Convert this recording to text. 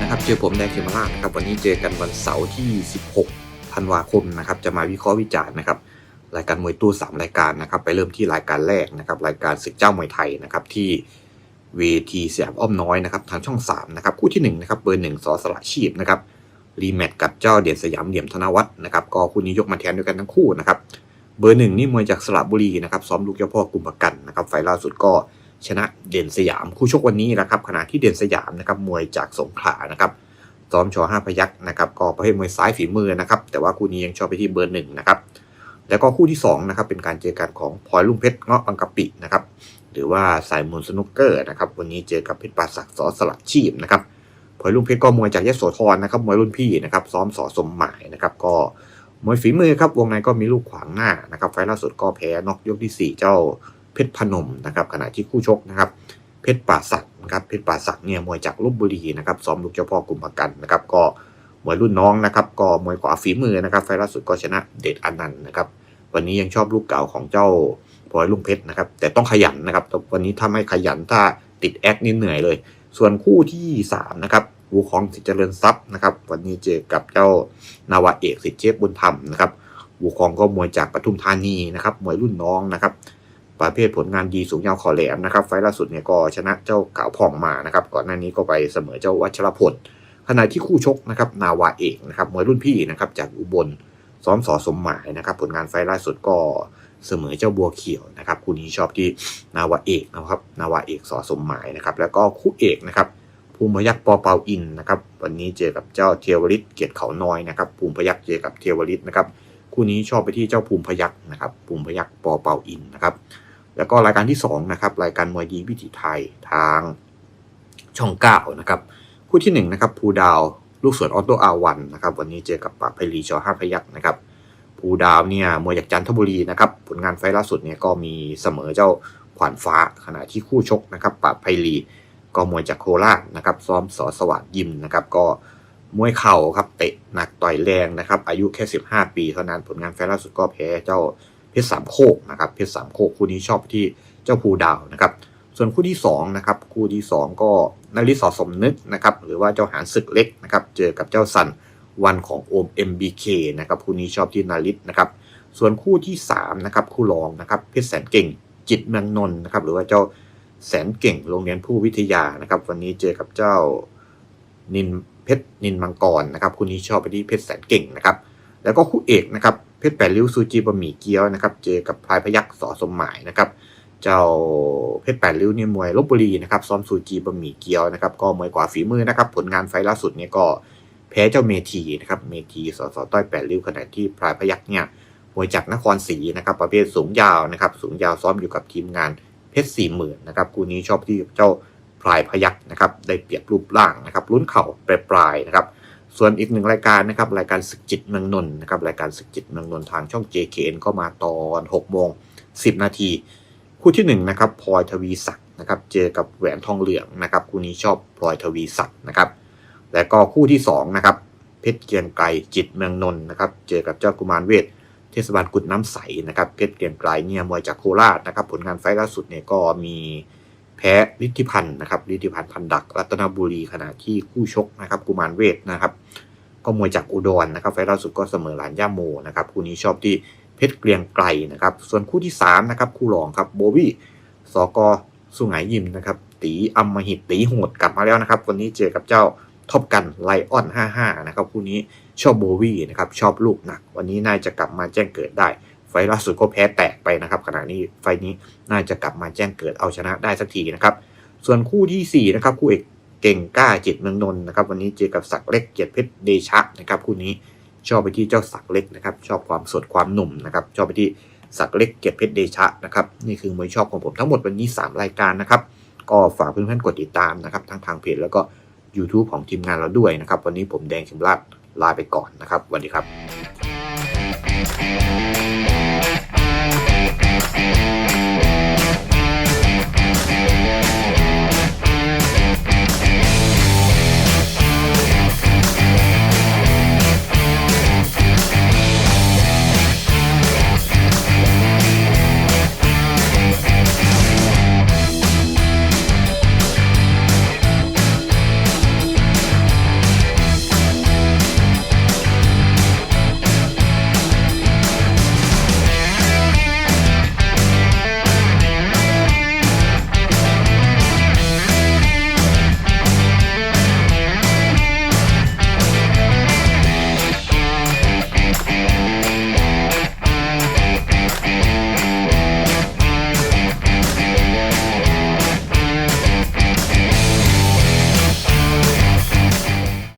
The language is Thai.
นะครับ เจอผมแดงเขมราชนะครับ วันนี้เจอกันวันเสาร์ที่ 16 ธันวาคมนะครับ จะมาวิเคราะห์วิจารณ์นะครับ รายการมวยตู้ 3 รายการนะครับ ไปเริ่มที่รายการแรกนะครับ รายการศึกเจ้ามวยไทยนะครับที่เวทีสยามอ้อมน้อยนะครับทางช่อง 3 นะครับ คู่ที่1นะครับ เบอร์หนึ่งสอสละชีพนะครับ รีแมตช์กับเจ้าเด่นสยามเหลี่ยมธนวัฒน์นะครับ ก็คู่นี้ยกมาแทนด้วยกันทั้งคู่นะครับ เบอร์หนึ่งนี่มวยจากสระบุรีนะครับ ซ้อมลูกเจ้าพ่อกลุ่มประกันนะครับ ไฟล์ล่าสุดก็ ชนะเด่นสยาม คู่ชกวันนี้นะครับขณะที่เด่นสยามนะครับมวยจากสงขลานะครับซ้อมชอห้าพยักนะครับก็ประเภทมวยซ้ายฝีมือนะครับแต่ว่าคู่นี้ยังชอบไปที่เบอร์หนึ่งนะครับแล้วก็คู่ที่สองนะครับเป็นการเจอกันของพลอยลุงเพชรเงาะบางกะปินะครับหรือว่าสายมูลสนุกเกอร์นะครับวันนี้เจอกับเพชรปราศักดิ์สอสลัดชีพนะครับพลอยลุงเพชรก็มวยจากยโสธรนะครับมวยรุ่นพี่นะครับซ้อมสอสมหมายนะครับก็มวยฝีมือครับวงในก็มีลูกขวางหน้านะครับไฟล่าสุดก็แพ้นอกยกที่สี่เจ้า เพชรพนมนะครับขณะที่คู่ชกนะครับเพชรป่าศักดิ์นะครับเพชรป่าศักดิ์เนี่ยมวยจากลบบุรีนะครับซ้อมลูกเจ้าพ่อกลุ่มประกันนะครับก็มวยรุ่นน้องนะครับก็มวยขวาฝีมือนะครับไฟล์ล่าสุดก็ชนะเดชอนันต์นะครับวันนี้ยังชอบลูกเก่าของเจ้าพลอยลุงเพชรนะครับแต่ต้องขยันนะครับวันนี้ถ้าไม่ขยันถ้าติดแอคนี่เหนื่อยเลย ส่วนคู่ที่สามนะครับวูคองสิทธิเจริญทรัพย์นะครับวันนี้เจอกับเจ้านาวาเอกสิทธิเชฟบุญธรรมนะครับวูคองก็มวยจากปทุมธานีนะครับมวยรุ่นน้องนะครับ ประเภทผลงานดีสูงยาวขอแหลมนะครับไฟล์ล่าสุดเนี่ยก็ชนะเจ้าขาวผ่องมานะครับก่อนหน้านี้ก็ไปเสมอเจ้าวัชรพลขณะที่คู่ชกนะครับนาวาเอกนะครับมวยรุ่นพี่นะครับจากอุบลซ้อมสอสมหมายนะครับผลงานไฟล์ล่าสุดก็เสมอเจ้าบัวเขียวนะครับคู่นี้ชอบที่นาวาเอกนะครับนาวาเอกสอสมหมายนะครับแล้วก็คู่เอกนะครับภูมิพยักษ์ปอเปาอินนะครับวันนี้เจอกับเจ้าเทวริตเกียรติเขาน้อยนะครับภูมิพยักษ์เจอกับเทวริตนะครับคู่นี้ชอบไปที่เจ้าภูมิพยักษ์นะครับภูมิพยักษ์ปอเปาอินนะครับ แล้วก็รายการที่2นะครับรายการมวยดีวิถีไทยทางช่อง9นะครับคู่ที่1นะครับภูดาวลูกสวนออโตอาวันนะครับวันนี้เจอกับปราบไพรีชอห้าพยักษ์นะครับภูดาวเนี่ยมวยจากจันทบุรีนะครับผลงานไฟล์ล่าสุดเนี่ยก็มีเสมอเจ้าขวานฟ้าขณะที่คู่ชกนะครับปราบไพรีก็มวยจากโคราชนะครับซ้อมสอสวัสดยิมนะครับก็มวยเข่าครับเตะหนักต่อยแรงนะครับอายุแค่ 15 ปีเท่านั้นผลงานไฟล์ล่าสุดก็แพ้เจ้า เพชรสามโคกนะครับเพชรสามโคกคู่นี้ชอบที่เจ้าภูดาวนะครับส่วนคู่ที่2นะครับคู่ที่ 2 ก็นาริสอสมนึกนะครับหรือว่าเจ้าหานศึกเล็กนะครับเจอกับเจ้าสันวันของโอม MBK นะครับคู่นี้ชอบที่นาริสนะครับส่วนคู่ที่3นะครับคู่รองนะครับเพชรแสนเก่งจิตเมืองนนท์นะครับหรือว่าเจ้าแสนเก่งโรงเรียนผู้วิทยานะครับวันนี้เจอกับเจ้านินเพชรนินมังกรนะครับคู่นี้ชอบไปที่เพชรแสนเก่งนะครับ แล้วก็คู่เอกนะครับเพชรแปดริ้วซูจีบะหมี่เกี๊ยวนะครับเจอกับพลายพยักษ์สอสมหมายนะครับเจ้าเพชรแปดริ้วเนี่ยมวยลบบุรีนะครับซ้อมซูจีบะหมี่เกี๊ยวนะครับก็มวยกว่าฝีมือนะครับผลงานไฟล์ล่าสุดเนี่ยก็แพ้เจ้าเมทีนะครับเมทีสอสอต้อยแปดริ้วขณะที่พลายพยักษ์เนี่ยมวยจากนครศรีนะครับประเภทสูงยาวนะครับสูงยาวซ้อมอยู่กับทีมงานเพชรสี่หมื่นนะครับคู่นี้ชอบที่เจ้าพลายพยักษ์นะครับได้เปรียบรูปร่างนะครับลุ้นเข่าปลายๆนะครับ ส่วนอีกหนึ่งรายการนะครับรายการศึกจิตเมืองนนท์นะครับรายการศึกจิตเมืองนนท์ทางช่อง JKN ก็มาตอน6โมง10 นาที คู่ที่1นะครับพลอยทวีศักดิ์นะครับเจอกับแหวนทองเหลืองนะครับคู่นี้ชอบพลอยทวีศักดิ์นะครับและก็คู่ที่2นะครับเพชรเกียงไกรจิตเมืองนนท์นะครับเจอกับเจ้ากุมารเวทเทศบาลกุดน้ำใสนะครับเพชรเกียงไกรเนี่ยมวยจากโคราชนะครับผลงานไฟล์ล่าสุดเนี่ยก็มีแพ้ฤทธิพันธ์นะครับฤทธิพันธ์พันดักรัตนบุรีขณะที่คู่ชกนะครับกุมารเวทนะครับ ก็มวยจากอุดรนะครับไฟล์ล่าสุดก็เสมอหลานย่าโมนะครับคู่นี้ชอบที่เพชรเกรียงไกรนะครับส่วนคู่ที่3นะครับคู่รองครับโบวี่สกสุไหยิมนะครับตีอัมมหิตตีโหดกลับมาแล้วนะครับ วันนี้เจอกับเจ้าท็อปกันไลออน55นะครับคู่นี้ชอบโบวี่นะครับชอบลูกหนัก วันนี้น่าจะกลับมาแจ้งเกิดได้ ไฟล์ล่าสุดก็แพ้แตกไปนะครับ ขณะนี้ไฟนี้น่าจะกลับมาแจ้งเกิดเอาชนะได้สักทีนะครับส่วนคู่ที่สี่นะครับคู่เอก เก่งกล้าจิตเมืองนนท์นะครับ วันนี้เจอกับศักเล็กเกียรติเพชรเดชะนะครับคู่นี้ชอบไปที่เจ้าศักเล็กนะครับ ชอบความสดความหนุ่มนะครับ ชอบไปที่ศักเล็กเกียรติเพชรเดชะนะครับนี่คือมวยชอบของผมทั้งหมดวันนี้ 3 รายการนะครับ ก็ฝากเพื่อนๆกดติดตามนะครับทั้งทางเพจแล้วก็ YouTube ของทีมงานเราด้วยนะครับ วันนี้ผมแดงชิมราชลาไปก่อนนะครับสวัสดีครับ